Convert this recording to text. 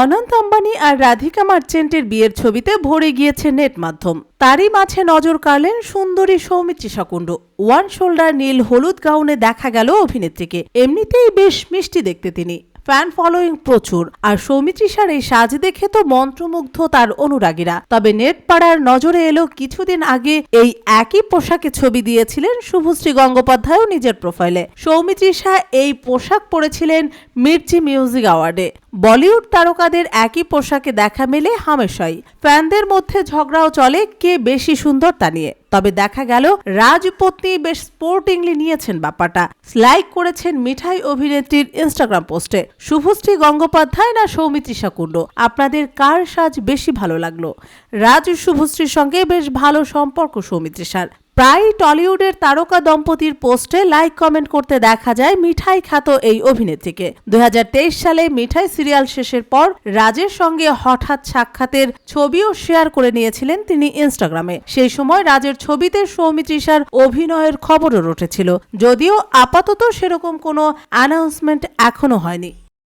অনন্ত আম্বানি আর রাধিকা মার্চেন্টের বিয়ের ছবিতে ভরে গিয়েছে নেট মাধ্যম। তারই মাঝে নজর কাড়লেন সুন্দরী সৌমিত্রী শাকুণ্ড ওয়ান শোল্ডার নীল হলুদ গাউনে দেখা গেল অভিনেত্রীকে। এমনিতেই বেশ মিষ্টি দেখতে তিনি। ফ্যান ফলোয়িং প্রচুর। আর সৌমিত্রিষার এই সাজ দেখে তো মন্ত্রমুগ্ধ তার অনুরাগীরা। তবে নেট পাড়ার নজরে এলো কিছুদিন আগে এই একই পোশাকে ছবি দিয়েছিলেন শুভশ্রী গঙ্গোপাধ্যায়ও নিজের প্রোফাইলে সৌমিত্রিষা এই পোশাক পরেছিলেন মির্চি মিউজিক অ্যাওয়ার্ডে। বলিউড তারকাদের একই পোশাকে দেখা মেলে হামেশাই। ফ্যানদের মধ্যে ঝগড়াও চলে কে বেশি সুন্দর তা নিয়ে। তবে দেখা গেল রাজপত্নী বেশ স্পোর্টিংলি নিয়েছেন ব্যাপারটা। লাইক করেছেন মিঠাই অভিনেত্রীর ইনস্টাগ্রাম পোস্টে শুভশ্রী গঙ্গোপাধ্যায় না সৌমিত্রী কুণ্ড আপনাদের কার সাজ বেশি ভালো লাগল? রাজ শুভশ্রীর সঙ্গে বেশ ভালো সম্পর্ক সৌমিত্রিষার প্রায় টলিউডের তারকা দম্পতির পোস্টে লাইক কমেন্ট করতে দেখা যায় মিঠাই খ্যাত এই অভিনেত্রীকে। দু হাজার তেইশ সালে মিঠাই সিরিয়াল শেষের পর রাজের সঙ্গে হঠাৎ সাক্ষাতের ছবিও শেয়ার করে নিয়েছিলেন তিনি ইনস্টাগ্রামে। সেই সময় রাজের ছবিতে সৌমিত্রিষার অভিনয়ের খবরও উঠেছিল যদিও আপাতত সেরকম কোনো অ্যানাউন্সমেন্ট এখনও হয়নি।